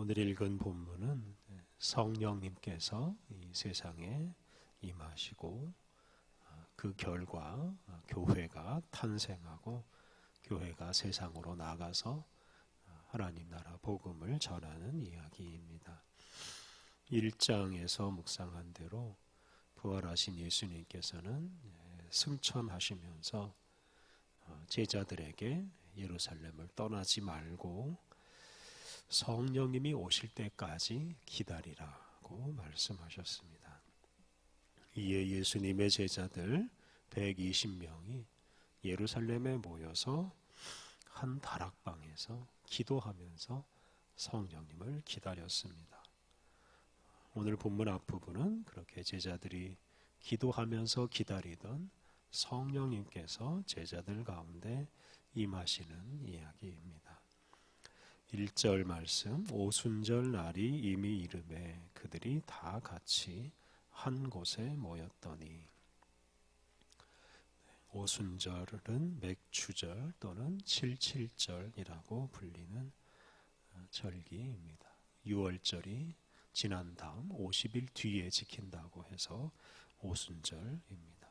오늘 읽은 본문은 성령님께서 이 세상에 임하시고 그 결과 교회가 탄생하고 교회가 세상으로 나가서 하나님 나라 복음을 전하는 이야기입니다. 1장에서 묵상한 대로 부활하신 예수님께서는 승천하시면서 제자들에게 예루살렘을 떠나지 말고 성령님이 오실 때까지 기다리라고 말씀하셨습니다. 이에 예수님의 제자들 120명이 예루살렘에 모여서 한 다락방에서 기도하면서 성령님을 기다렸습니다. 오늘 본문 앞부분은 그렇게 제자들이 기도하면서 기다리던 성령님께서 제자들 가운데 임하시는 이야기입니다. 1절 말씀 오순절 날이 이미 이름에 그들이 다 같이 한 곳에 모였더니 오순절은 맥추절 또는 칠칠절이라고 불리는 절기입니다. 6월절이 지난 다음 50일 뒤에 지킨다고 해서 오순절입니다.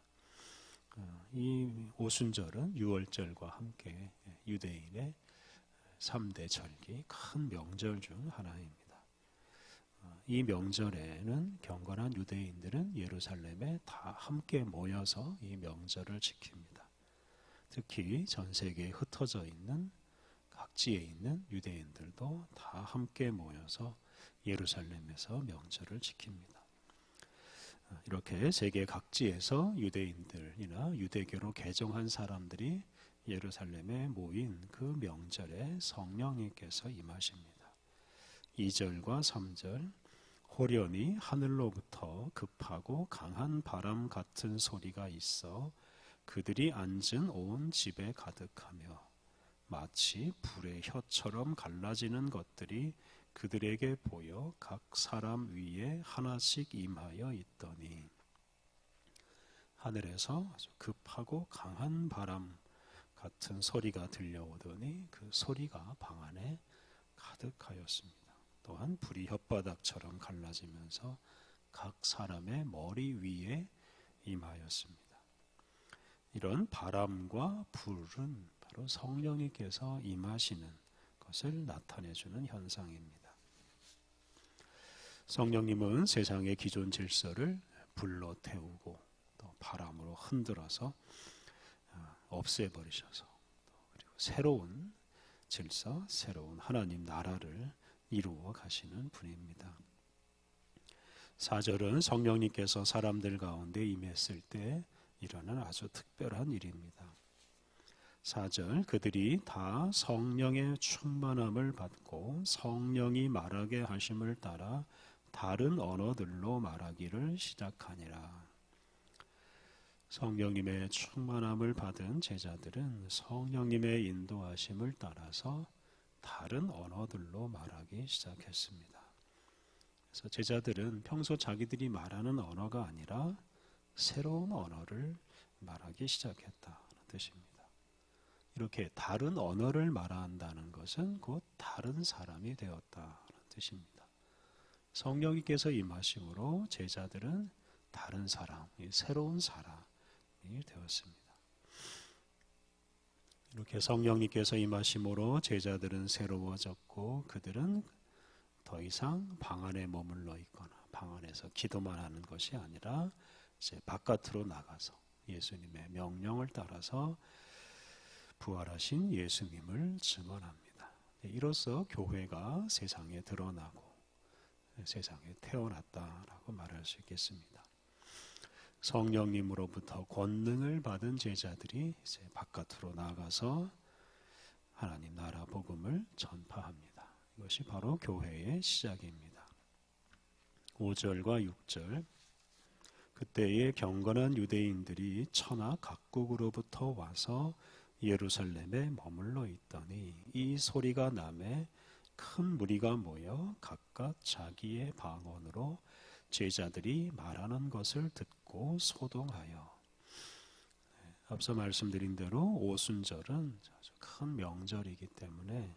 이 오순절은 6월절과 함께 유대인의 3대 절기 큰 명절 중 하나입니다. 어, 이 명절에는 경건한 유대인들은 예루살렘에 다 함께 모여서 이 명절을 지킵니다. 특히 전 세계에 흩어져 있는 각지에 있는 유대인들도 다 함께 모여서 예루살렘에서 명절을 지킵니다. 어, 이렇게 세계 각지에서 유대인들이나 유대교로 개종한 사람들이 예루살렘에 모인 그 명절에 성령님께서 임하십니다. 2절과 3절 호련히 하늘로부터 급하고 강한 바람 같은 소리가 있어 그들이 앉은 온 집에 가득하며 마치 불의 혀처럼 갈라지는 것들이 그들에게 보여 각 사람 위에 하나씩 임하여 있더니 하늘에서 급하고 강한 바람 같은 소리가 들려오더니 그 소리가 방 안에 가득하였습니다. 또한 불이 혓바닥처럼 갈라지면서 각 사람의 머리 위에 임하였습니다. 이런 바람과 불은 바로 성령님께서 임하시는 것을 나타내주는 현상입니다. 성령님은 세상의 기존 질서를 불로 태우고 또 바람으로 흔들어서 없애버리셔서 그리고 새로운 질서, 새로운 하나님 나라를 이루어 가시는 분입니다. 4절은 성령님께서 사람들 가운데 임했을 때 일어난 아주 특별한 일입니다. 4절 그들이 다 성령의 충만함을 받고 성령이 말하게 하심을 따라 다른 언어들로 말하기를 시작하니라. 성령님의 충만함을 받은 제자들은 성령님의 인도하심을 따라서 다른 언어들로 말하기 시작했습니다. 그래서 제자들은 평소 자기들이 말하는 언어가 아니라 새로운 언어를 말하기 시작했다는 뜻입니다. 이렇게 다른 언어를 말한다는 것은 곧 다른 사람이 되었다는 뜻입니다. 성령님께서 임하심으로 제자들은 다른 사람, 새로운 사람, 되었습니다. 이렇게 성령님께서 임하심으로 제자들은 새로워졌고 그들은 더 이상 방 안에 머물러 있거나 방 안에서 기도만 하는 것이 아니라 이제 바깥으로 나가서 예수님의 명령을 따라서 부활하신 예수님을 증언합니다. 네, 이로써 교회가 세상에 드러나고 세상에 태어났다라고 말할 수 있겠습니다. 성령님으로부터 권능을 받은 제자들이 이제 바깥으로 나가서 하나님 나라 복음을 전파합니다. 이것이 바로 교회의 시작입니다. 5절과 6절 그때의 경건한 유대인들이 천하 각국으로부터 와서 예루살렘에 머물러 있더니 이 소리가 남에 큰 무리가 모여 각각 자기의 방언으로 제자들이 말하는 것을 듣고 소동하여 네, 앞서 말씀드린 대로 오순절은 아주 큰 명절이기 때문에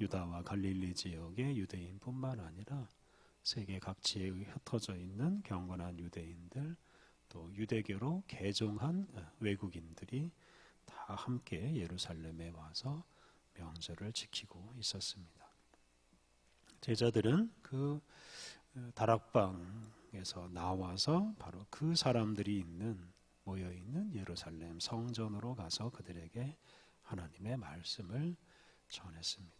유다와 갈릴리 지역의 유대인뿐만 아니라 세계 각지에 흩어져 있는 경건한 유대인들 또 유대교로 개종한 외국인들이 다 함께 예루살렘에 와서 명절을 지키고 있었습니다. 제자들은 그 다락방에서 나와서 바로 그 사람들이 있는 모여 있는 예루살렘 성전으로 가서 그들에게 하나님의 말씀을 전했습니다.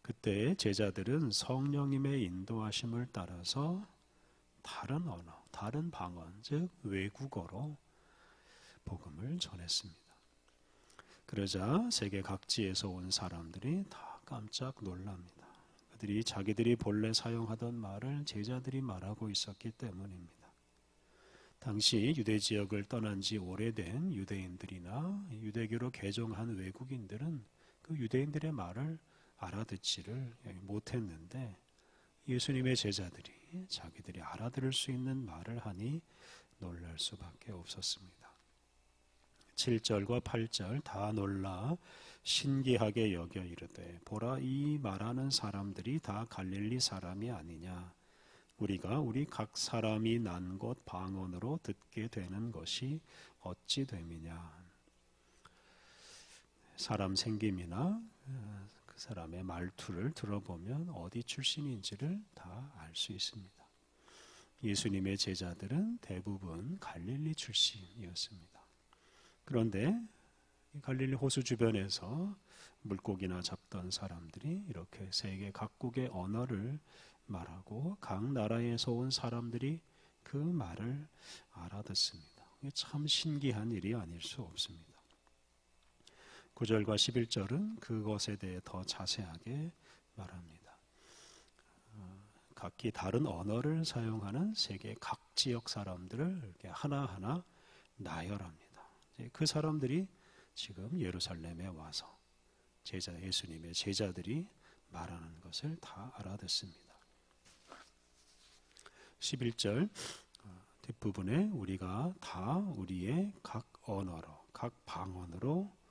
그때 제자들은 성령님의 인도하심을 따라서 다른 언어, 다른 방언, 즉 외국어로 복음을 전했습니다. 그러자 세계 각지에서 온 사람들이 다 깜짝 놀랍니다. 그들이 자기들이 본래 사용하던 말을 제자들이 말하고 있었기 때문입니다. 당시 유대 지역을 떠난 지 오래된 유대인들이나 유대교로 개종한 외국인들은 그 유대인들의 말을 알아듣지를 못했는데 예수님의 제자들이 자기들이 알아들을 수 있는 말을 하니 놀랄 수밖에 없었습니다. 7절과 8절 다 놀라 신기하게 여겨 이르되 보라 이 말하는 사람들이 다 갈릴리 사람이 아니냐 우리가 우리 각 사람이 난 곳 방언으로 듣게 되는 것이 어찌 됨이냐 사람 생김이나 그 사람의 말투를 들어보면 어디 출신인지를 다 알 수 있습니다. 예수님의 제자들은 대부분 갈릴리 출신이었습니다. 그런데 갈릴리 호수 주변에서 물고기나 잡던 사람들이 이렇게 세계 각국의 언어를 말하고 각 나라에서 온 사람들이 그 말을 알아듣습니다. 참 신기한 일이 아닐 수 없습니다. 9절과 11절은 그것에 대해 더 자세하게 말합니다. 어, 각기 다른 언어를 사용하는 세계 각 지역 사람들을 하나하나 나열합니다. 그 사람들이 지금 예루살렘에 와서 제자 예수님의 제자들이 말하는 것을 다 알아듣습니다. 11절 어, 뒷부분에 우리가 다 우리의 각 언어로 각 방언으로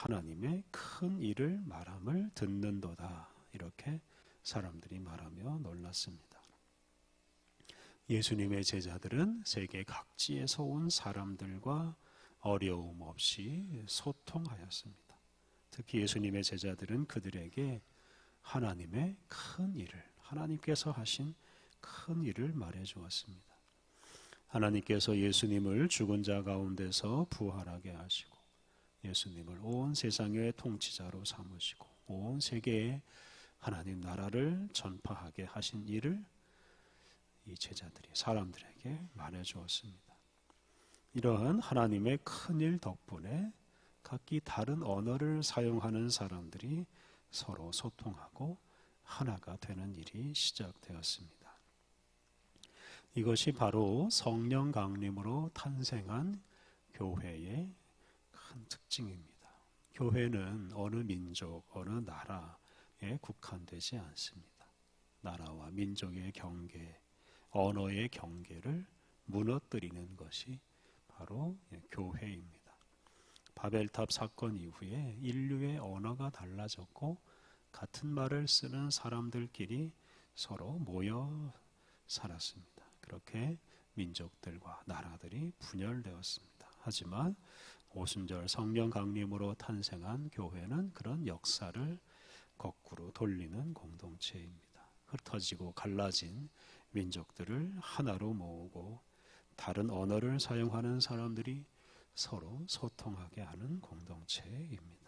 하나님의 큰 일을 말함을 듣는도다. 이렇게 사람들이 말하며 놀랐습니다. 예수님의 제자들은 세계 각지에서 온 사람들과 어려움 없이 소통하였습니다. 특히 예수님의 제자들은 그들에게 하나님의 큰 일을, 하나님께서 하신 큰 일을 말해 주었습니다. 하나님께서 예수님을 죽은 자 가운데서 부활하게 하시고 예수님을 온 세상의 통치자로 삼으시고 온 세계에 하나님 나라를 전파하게 하신 일을 이 제자들이 사람들에게 말해 주었습니다. 이러한 하나님의 큰 일 덕분에 각기 다른 언어를 사용하는 사람들이 서로 소통하고 하나가 되는 일이 시작되었습니다. 이것이 바로 성령 강림으로 탄생한 교회의 큰 특징입니다. 교회는 어느 민족, 어느 나라에 국한되지 않습니다. 나라와 민족의 경계, 언어의 경계를 무너뜨리는 것이 바로 교회입니다. 바벨탑 사건 이후에 인류의 언어가 달라졌고 같은 말을 쓰는 사람들끼리 서로 모여 살았습니다. 그렇게 민족들과 나라들이 분열되었습니다. 하지만 오순절 성령 강림으로 탄생한 교회는 그런 역사를 거꾸로 돌리는 공동체입니다. 흩어지고 갈라진 민족들을 하나로 모으고 다른 언어를 사용하는 사람들이 서로 소통하게 하는 공동체입니다.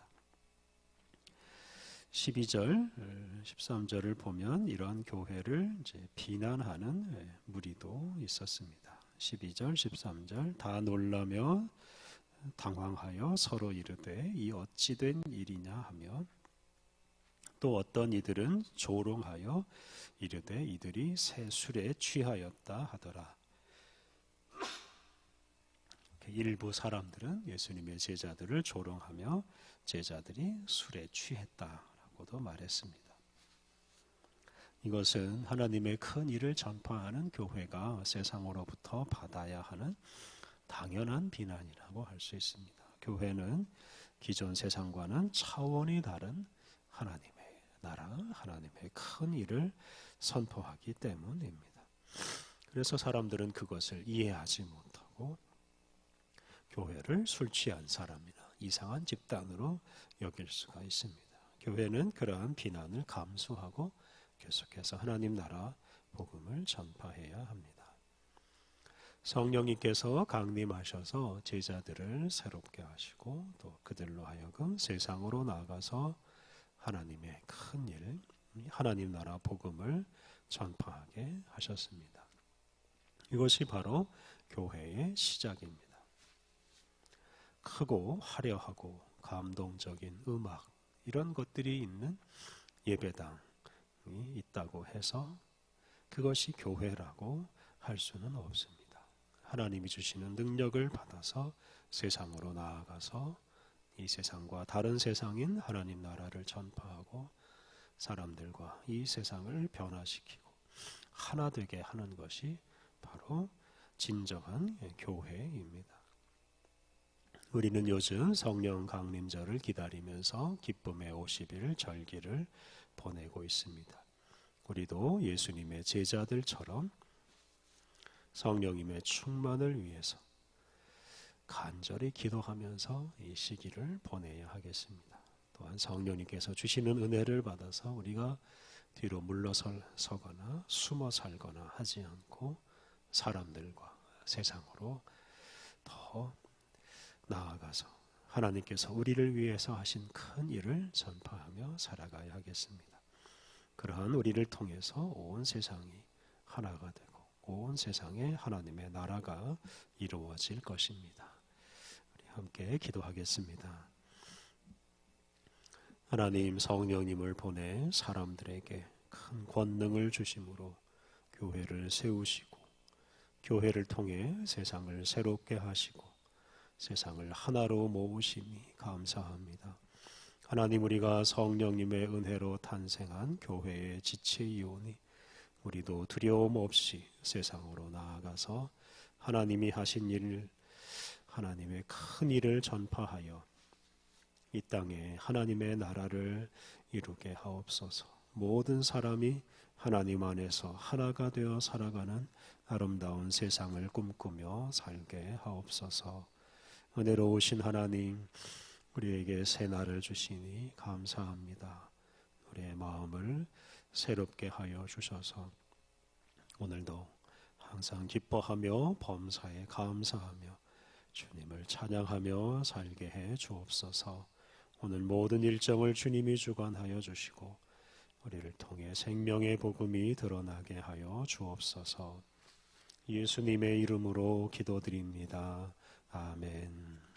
12절, 13절을 보면 이러한 교회를 이제 비난하는 무리도 있었습니다. 12절, 13절 다 놀라며 당황하여 서로 이르되 이 어찌된 일이냐 하며 또 어떤 이들은 조롱하여 이르되 이들이 새 술에 취하였다 하더라. 일부 사람들은 예수님의 제자들을 조롱하며 제자들이 술에 취했다라고도 말했습니다. 이것은 하나님의 큰 일을 전파하는 교회가 세상으로부터 받아야 하는 당연한 비난이라고 할 수 있습니다. 교회는 기존 세상과는 차원이 다른 하나님의 나라, 하나님의 큰 일을 선포하기 때문입니다. 그래서 사람들은 그것을 이해하지 못하고 교회를 술 취한 사람이나 이상한 집단으로 여길 수가 있습니다. 교회는 그러한 비난을 감수하고 계속해서 하나님 나라 복음을 전파해야 합니다. 성령님께서 강림하셔서 제자들을 새롭게 하시고 또 그들로 하여금 세상으로 나가서 하나님의 큰 일, 하나님 나라 복음을 전파하게 하셨습니다. 이것이 바로 교회의 시작입니다. 크고 화려하고 감동적인 음악 이런 것들이 있는 예배당이 있다고 해서 그것이 교회라고 할 수는 없습니다. 하나님이 주시는 능력을 받아서 세상으로 나아가서 이 세상과 다른 세상인 하나님 나라를 전파하고 사람들과 이 세상을 변화시키고 하나 되게 하는 것이 바로 진정한 교회입니다. 우리는 요즘 성령 강림절을 기다리면서 기쁨의 50일 절기를 보내고 있습니다. 우리도 예수님의 제자들처럼 성령님의 충만을 위해서 간절히 기도하면서 이 시기를 보내야 하겠습니다. 또한 성령님께서 주시는 은혜를 받아서 우리가 뒤로 물러서거나 숨어 살거나 하지 않고 사람들과 세상으로 더 나아가서 하나님께서 우리를 위해서 하신 큰 일을 전파하며 살아가야 하겠습니다. 그러한 우리를 통해서 온 세상이 하나가 되고 온 세상에 하나님의 나라가 이루어질 것입니다. 함께 기도하겠습니다. 하나님 성령님을 보내 사람들에게 큰 권능을 주심으로 교회를 세우시고 교회를 통해 세상을 새롭게 하시고 세상을 하나로 모으심이 감사합니다. 하나님 우리가 성령님의 은혜로 탄생한 교회의 지체이오니 우리도 두려움 없이 세상으로 나아가서 하나님이 하신 일, 하나님의 큰 일을 전파하여 이 땅에 하나님의 나라를 이루게 하옵소서. 모든 사람이 하나님 안에서 하나가 되어 살아가는 아름다운 세상을 꿈꾸며 살게 하옵소서. 은혜로우신 하나님, 우리에게 새 날을 주시니 감사합니다. 우리의 마음을 새롭게 하여 주셔서 오늘도 항상 기뻐하며 범사에 감사하며 주님을 찬양하며 살게 해 주옵소서. 오늘 모든 일정을 주님이 주관하여 주시고 우리를 통해 생명의 복음이 드러나게 하여 주옵소서. 예수님의 이름으로 기도드립니다. 아멘.